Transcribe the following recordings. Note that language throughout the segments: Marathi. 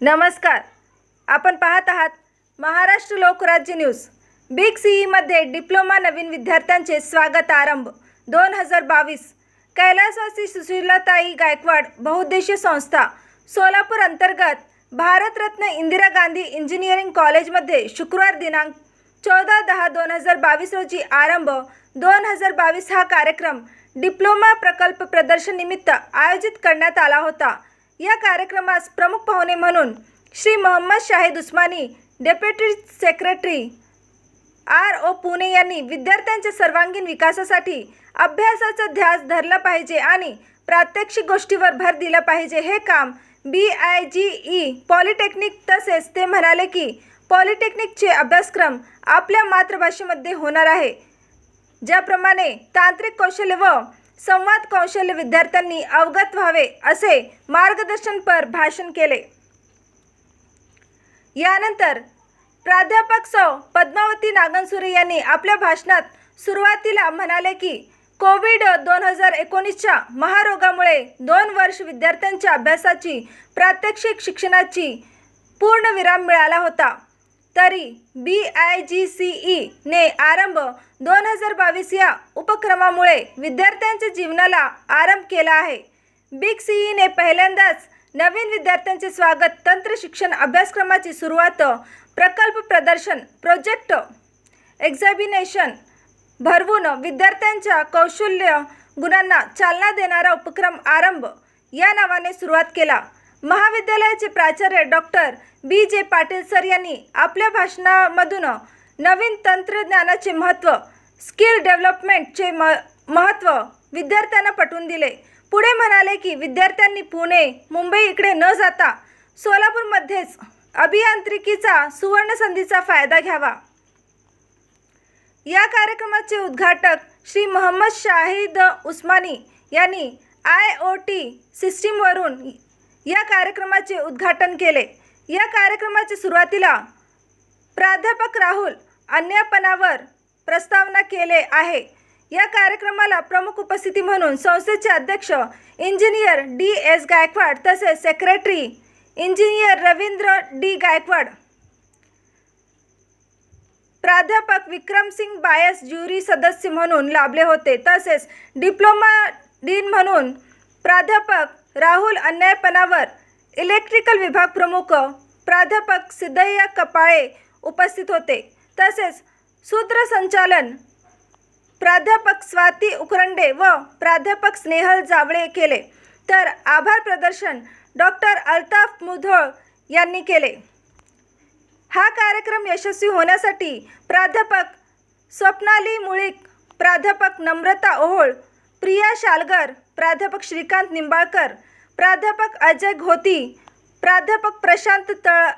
नमस्कार. आपण पाहत आहात महाराष्ट्र लोकराज्य न्यूज. बिग सीईमध्ये डिप्लोमा नवीन विद्यार्थ्यांचे स्वागत आरंभ. दोन हजार बावीस. कैलासवासी सुशीलाताई गायकवाड बहुउद्देशीय संस्था सोलापूर अंतर्गत भारतरत्न इंदिरा गांधी इंजिनिअरिंग कॉलेजमध्ये शुक्रवार दिनांक चौदा दहा दोन हजार बावीस रोजी आरंभ. दोन हजार बावीस हा कार्यक्रम डिप्लोमा प्रकल्प प्रदर्शनिमित्त आयोजित करण्यात आला होता. या कार्यक्रमास प्रमुख पाहुणे म्हणून Shri Mohammad Shahid Usmani deputy secretary R O Pune यांनी विद्यार्थ्यांच्या सर्वांगीण विकासासाठी अभ्यासाचा ध्यास धरला पाहिजे आणि प्रात्यक्षिक गोष्टीवर भर दिला पाहिजे हे काम B I G E polytechnic तसेच ते म्हणाले की पॉलिटेक्निकचे अभ्यासक्रम आपल्या मातृभाषेमध्ये होणार आहे. ज्याप्रमाणे तांत्रिक कौशल्य व संवाद कौशल्य विद्यार्थ्यांनी अवगत व्हावे असे मार्गदर्शनपर भाषण केले. यानंतर प्राध्यापक सौ पद्मावती नागनसुरे यांनी आपल्या भाषणात सुरुवातीला म्हणाले की कोविड दोन हजार एकोणीसच्या महारोगामुळे दोन वर्ष विद्यार्थ्यांच्या अभ्यासाची प्रात्यक्षिक शिक्षणाची पूर्णविराम मिळाला होता. तरी B I G C E ने आरंभ दोन हजार बावीस या उपक्रमामुळे विद्यार्थ्यांच्या जीवनाला आरंभ केला आहे. बिग सीईने पहिल्यांदाच नवीन विद्यार्थ्यांचे स्वागत तंत्र शिक्षण अभ्यासक्रमाची सुरुवात प्रकल्प प्रदर्शन प्रोजेक्ट एक्झॅबिनेशन भरवून विद्यार्थ्यांच्या कौशल्य गुणांना चालना देणारा उपक्रम आरंभ या नावाने सुरुवात केला. महाविद्यालयाचे प्राचार्य doctor B J Patil sir यांनी आपल्या भाषणामधून नवीन तंत्रज्ञानाचे महत्त्व स्किल डेव्हलपमेंटचे म महत्त्व विद्यार्थ्यांना पटवून दिले. पुढे म्हणाले की विद्यार्थ्यांनी पुणे मुंबई इकडे न जाता सोलापूरमध्येच अभियांत्रिकीचा सुवर्णसंधीचा फायदा घ्यावा. या कार्यक्रमाचे उद्घाटक श्री मोहम्मद शाहिद उस्मानी यांनी आय ओ टी सिस्टीमवरून या कार्यक्रमाचे उद्घाटन केले. या कार्यक्रमाच्या सुरुवातीला प्राध्यापक राहुल अन्यापणावर प्रस्तावना केले आहे. या कार्यक्रमाला प्रमुख उपस्थिती म्हणून संस्थेचे अध्यक्ष इंजिनियर डी एस गायकवाड तसेच secretary engineer Ravindra D Gaikwad प्राध्यापक विक्रमसिंग बायस ज्युरी सदस्य म्हणून लाभले होते. तसेच डिप्लोमा डीन म्हणून प्राध्यापक राहुल अन्यायपणावर इलेक्ट्रिकल विभाग प्रमुख प्राध्यापक सिद्धय्या कपाळे उपस्थित होते. तसेच सूत्रसंचालन प्राध्यापक स्वाती उकरंडे व प्राध्यापक स्नेहल जावळे केले. तर आभार प्रदर्शन डॉक्टर अल्ताफ मुधोळ यांनी केले. हा कार्यक्रम यशस्वी होण्यासाठी प्राध्यापक स्वप्नाली मुळीक प्राध्यापक नम्रता ओहोळ प्रिया शालगर प्राध्यापक श्रीकांत निंबाळकर प्राध्यापक अजय घोती प्राध्यापक प्रशांत तळ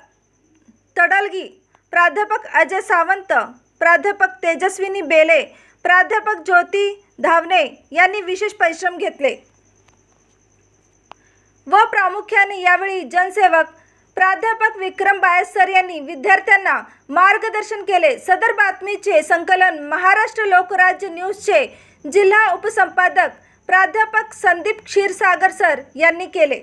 तडलगी प्राध्यापक अजय सावंत प्राध्यापक तेजस्विनी बेले प्राध्यापक ज्योती धावणे यांनी विशेष परिश्रम घेतले. व प्रामुख्याने यावेळी जनसेवक प्राध्यापक विक्रम बायसर यांनी विद्यार्थ्यांना मार्गदर्शन केले. सदर बातमीचे संकलन महाराष्ट्र लोकराज्य न्यूजचे जिल्हा उपसंपादक प्राध्यापक संदीप क्षीरसागर सर यांनी केले.